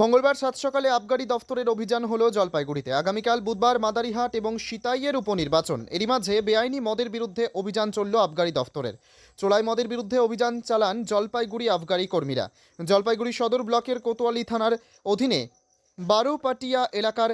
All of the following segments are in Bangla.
মঙ্গলবার সাত সকালে আবগারি দফতরের অভিযান হল জলপাইগুড়িতে। আগামীকাল বুধবার মাদারিহাট এবং সিতাইয়ের উপনির্বাচন। এরই মাঝে বেআইনি মদের বিরুদ্ধে অভিযান চলল আবগারি দফতরের। চোলাই মদের বিরুদ্ধে অভিযান চালান জলপাইগুড়ি আবগারি কর্মীরা। জলপাইগুড়ি সদর ব্লকের কোতোয়ালি থানার অধীনে বারোপাটিয়া এলাকার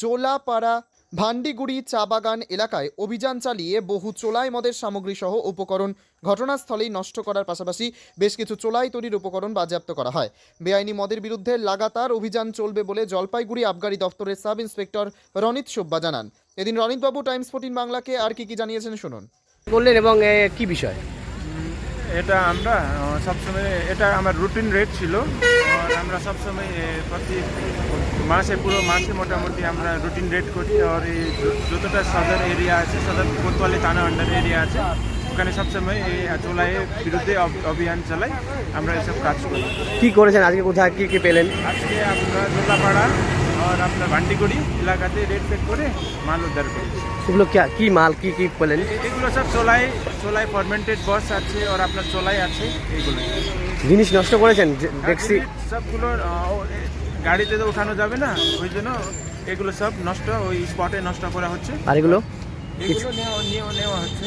জোলাপাড়া ভান্ডিগুড়ি চা বাগান এলাকায় অভিযান চালিয়ে বহু চোলাই মদের সামগ্রী সহ উপকরণ ঘটনাস্থলেই নষ্ট করার পাশাপাশি বেশ কিছু চোলাই তৈরির উপকরণ বাজেয়াপ্ত করা হয়। বেআইনি মদের বিরুদ্ধে লাগাতার অভিযান চলবে বলে জলপাইগুড়ি আবগারি দফতরের সাব ইন্সপেক্টর রনিত সুব্বা জানান। এদিন রনিতবাবু টাইমস ফোর্টিন বাংলাকে আর কি কি জানিয়েছেন শুনুন। বললেন এবং এ, কি বিষয়? এটা আমরা সবসময় এটা আমার রুটিন রেট ছিল। আমরা সবসময় প্রতি মাসে পুরো মাসে মোটামুটি আমরা রুটিন রেট করি আর এই যতটা সদর এরিয়া আছে সদর কোতোয়ালি থানা আন্ডার এরিয়া আছে ওখানে সবসময় এই চোলাইয়ের বিরুদ্ধে অভ- অভিযান চালাই আমরা এসব কাজ করি। কি করেছেন? আজকে কোথায় কি কি পেলেন? আজকে আমরা জোলাপাড়া আর আপনার ভান্ডিগুড়ি এলাকাতে রেট ফেট করে মাল উদ্ধার করেছি। এগুলো কি- মাল কি কি পেলেন? এগুলো সব চোলাই চোলাই ফরমেন্টেড বস আছে আর আপনার চোলাই আছে এইগুলো জিনিস নষ্ট করেছেন যে- দেখছি। সবগুলো গাড়িতে তো ওঠানো যাবে না ওই জন্য এগুলো সব নষ্ট ওই স্পটে নষ্ট করা হচ্ছে। আর এগুলো? নেওয়া হচ্ছে।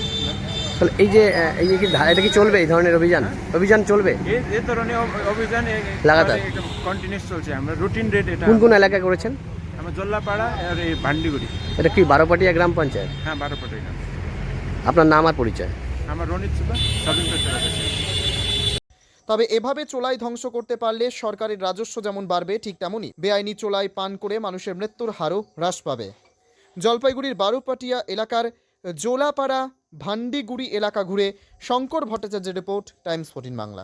তাহলে এই যে এই যে কি এটা কি চলবে এই ধরনের অভিযান? অভিযান চলবে? এই ধরনের অভ- অভিযান লাগাতার? কন্টিনিউস চলছে। আমরা রুটিন রেট এটা কোন কোন এলাকায় করেছেন? আমরা জল্লাপাড়া আর এই ভান্ডিগুড়ি এটা কি বারোপাটিয়া গ্রাম পঞ্চায়েত? হ্যাঁ বারো পটে আপনার নাম আর পরিচয়? আমার রনিত সুবা সব ইন্সপেক্টর তবে এভাবে চোলাই ধ্বংস করতে পারলে সরকারের রাজস্ব যেমন বাড়বে, ঠিক তেমনই বেআইনি চোলাই পান করে মানুষের মৃত্যুর হারও হ্রাস পাবে। জলপাইগুড়ির বারুপাটিয়া এলাকার জোলাপাড়া ভান্ডিগুড়ি এলাকা ঘুরে শঙ্কর ভট্টাচার্যের রিপোর্ট, টাইমস ফোর্টিন বাংলা।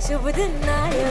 శుభదిన్నాయో